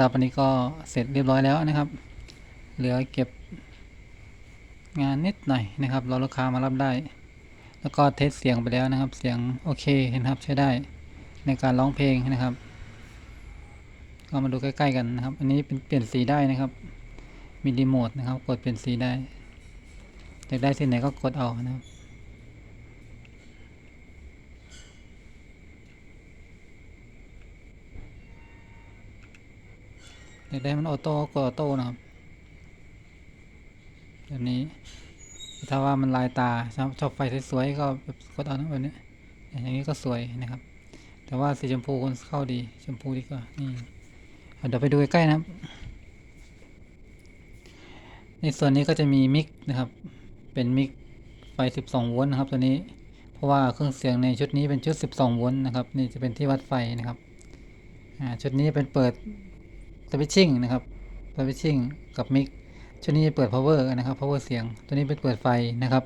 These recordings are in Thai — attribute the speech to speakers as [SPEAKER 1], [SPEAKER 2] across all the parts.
[SPEAKER 1] ครับอันนี้ก็เสร็จเรียบร้อยแล้วนะครับ เหลือเก็บงานนิดหน่อยนะครับรอลูกค้ามารับได้ แล้วก็เทสเสียงไปแล้วนะครับ เสียงโอเคเห็นครับใช้ได้ในการร้องเพลงนะครับ ก็มาดูใกล้ๆกันนะครับ อันนี้เป็นเปลี่ยนสีได้นะครับ มีรีโมทนะครับ กดเปลี่ยนสีได้อยากได้สีไหนก็กดเอานะครับ อยากได้มันออโต้ก็ออโต้นะครับแบบนี้ ถ้าว่ามันลายตาชอบชอบไฟสวยๆก็กดเอานะแบบนี้อย่างนี้ก็สวยนะครับ แต่ว่าสีชมพูคนเข้าดีชมพูดีกว่านี่เดี๋ยวไปดูใกล้ๆนะครับ ในส่วนนี้ก็จะมีมิกนะครับ เป็นมิกไฟ 12 โวลต์นะครับ ตัวนี้ เพราะว่าเครื่องเสียงในชุดนี้เป็นชุด 12 โวลต์นะครับ นี่จะเป็นที่วัดไฟนะครับชุดนี้เป็นเปิด สวิตชิ่งนะครับสวิตชิ่งกับมิกชุดนี้จะเปิด power นะครับ power เสียง ตัวนี้เป็นเปิดไฟนะครับ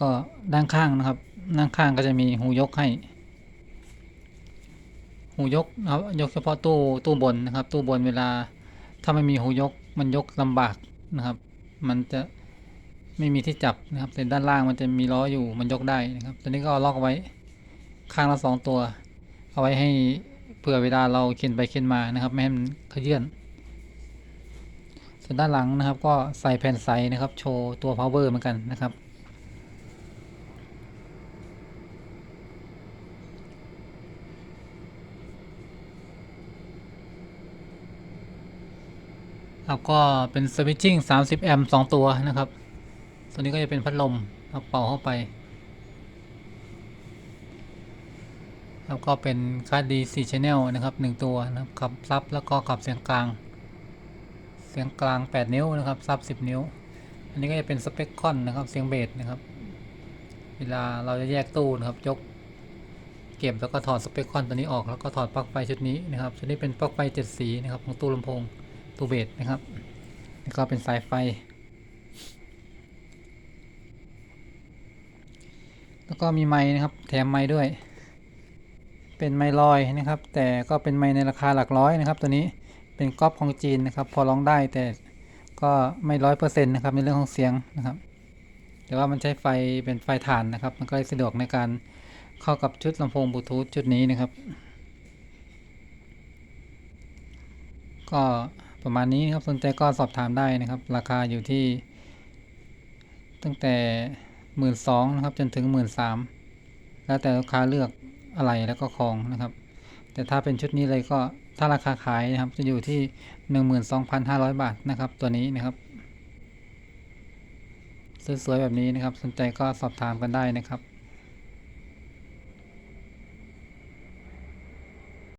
[SPEAKER 1] ก็ด้านข้างนะครับ ด้านข้างก็จะมีหูยกให้ หูยกนะครับ ยกเฉพาะตู้ตู้บนนะครับ ตู้บนเวลา ถ้าไม่มีหูยกมันยกลำบากนะครับ มันจะไม่มีที่จับนะครับแต่ด้านล่างมันจะมีล้ออยู่มันยกได้นะครับ ตัวนี้ก็เอาล็อกไว้ข้างละสองตัว เอาไว้ให้ เผื่อเวลาเราเข็นไปเข็นมานะครับไม่ให้มันขยื่นส่วนด้านหลังนะครับ ก็ใส่แผ่นใสนะครับ โชว์ตัว power เหมือนกันนะครับแล้วก็เป็นสวิตชิ่ง 30 แอมป์2ตัวนะครับ ตัวนี้ก็จะเป็นพัดลมครับเป่าเข้าไป แล้วก็เป็นคาร์ดดี4 channel นะครับ 1 ตัวนะครับขับซับแล้วก็ขับเสียงกลาง เสียงกลาง 8 นิ้วนะครับซับ 10 นิ้ว อันนี้ก็จะเป็นสเปคคอนนะครับเสียงเบสนะครับ เวลาเราจะแยกตู้นะครับยกเก็บแล้วก็ถอดสเปคคอนตัวนี้ออก แล้วก็ถอดปลั๊กไฟชุดนี้นะครับชุดนี้เป็นปลั๊กไฟเจ็ดสีนะครับของตู้ลำโพงตู้เบสนะครับแล้วก็เป็นสายไฟแล้วก็มีไม้นะครับ แถมไม้ด้วย เป็นไม้ลอยนะครับ แต่ก็เป็นไม้ในราคาหลักร้อยนะครับ ตัวนี้เป็นก๊อปของจีนนะครับ พอร้องได้แต่ก็ไม่ร้อยเปอร์เซ็นต์นะครับในเรื่องของเสียงนะครับ แต่ว่ามันใช้ไฟเป็นไฟถ่านนะครับ มันก็เลยสะดวกในการเข้ากับชุดลำโพงบลูทูธชุดนี้นะครับ ก็ประมาณนี้นครับสนใจก็สอบถามได้นะครับ ราคาอยู่ที่ ตั้งแต่หมื่นสองนะครับจนถึงหมื่นสามแล้วแต่ลูกค้าเลือก อะไรแล้วก็ของนะครับ แต่ถ้าเป็นชุดนี้เลยก็ถ้าราคาขายนะครับจะอยู่ที่หนึ่งหมื่นสองพันห้าร้อยบาทนะครับ ตัวนี้นะครับสวยๆแบบนี้นะครับ สนใจก็สอบถามกันได้นะครับ